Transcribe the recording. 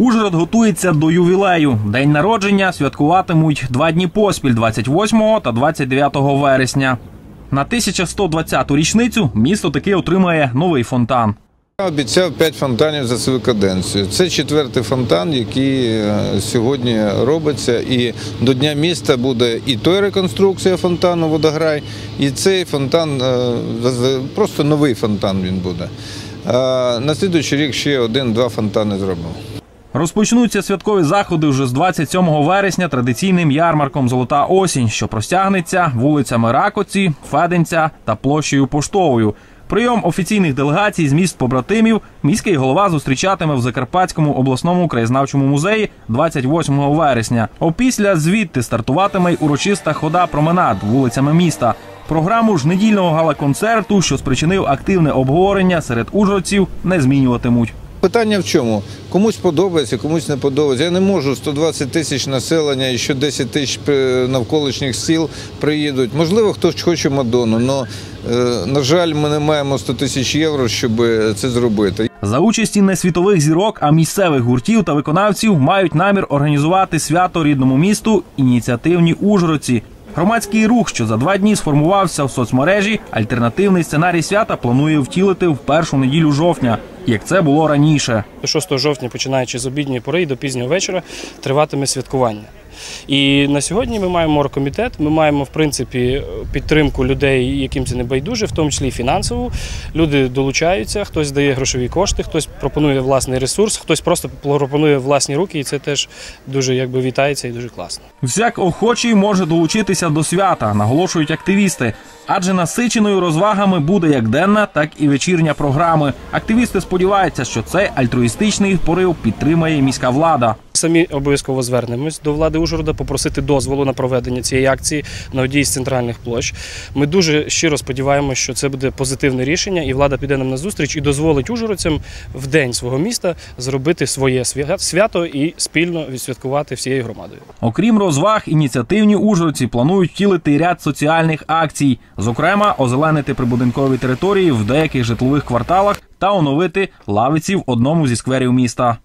Ужгород готується до ювілею. День народження святкуватимуть два дні поспіль 28 та 29 вересня. На 1120-ту річницю місто таки отримає новий фонтан. Обіцяв 5 фонтанів за свою каденцію. Це четвертий фонтан, який е, сьогодні робиться. І до Дня міста буде і той реконструкція фонтану Водограй, і цей фонтан, е, просто новий фонтан він буде. На слідуючий рік ще один-два фонтани зробимо. Розпочнуться святкові заходи вже з 27 вересня традиційним ярмарком Золота осінь, що простягнеться вулицями Ракоці, Феденця та площею Поштовою. Прийом офіційних делегацій з міст побратимів міський голова зустрічатиме в Закарпатському обласному краєзнавчому музеї 28 вересня. Опісля звідти стартуватиме й урочиста хода променад вулицями міста. Програму ж недільного гала-концерту, що спричинив активне обговорення серед ужгородців, не змінюватимуть. Питання в чому? Комусь подобається, комусь не подобається. Я не можу 120 тисяч населення і ще 10 тисяч е, навколишніх сіл приїдуть. Можливо, хтось хоче Мадонну, але, на жаль, ми не маємо 100 тисяч євро, щоб це зробити. За участі не світових зірок, а місцевих гуртів та виконавців мають намір організувати свято рідному місту ініціативні ужгородці. Громадський рух, що за два дні сформувався в соцмережі, альтернативний сценарій свята планує втілити в першу неділю жовтня, як це було раніше. До 6 жовтня, починаючи з обідньої пори і до пізнього вечора, триватиме святкування. І на сьогодні ми маємо оргкомітет, ми маємо в принципі підтримку людей, яким це не байдуже, в тому числі і фінансову. Люди долучаються, хтось дає грошові кошти, хтось пропонує власний ресурс, хтось просто пропонує власні руки, і це теж дуже якби вітається і дуже класно. Всяк охочий може долучитися до свята, наголошують активісти. Адже насиченою розвагами буде як денна, так і вечірня програми. Активісти сподіваються, що цей альтруїстичний порив підтримає міська влада. Самі обов'язково звернемось до влади Ужгорода попросити дозволу на проведення цієї акції на одній з центральних площ. Ми дуже щиро сподіваємося, що це буде позитивне рішення, і влада піде нам на зустріч і дозволить ужгородцям в день свого міста зробити своє свя- свято і спільно відсвяткувати всією громадою. Окрім розваг, ініціативні ужгородці планують втілити ряд соціальних акцій, зокрема, озеленити прибудинкові території в деяких житлових кварталах та оновити лавиці в одному зі скверів міста.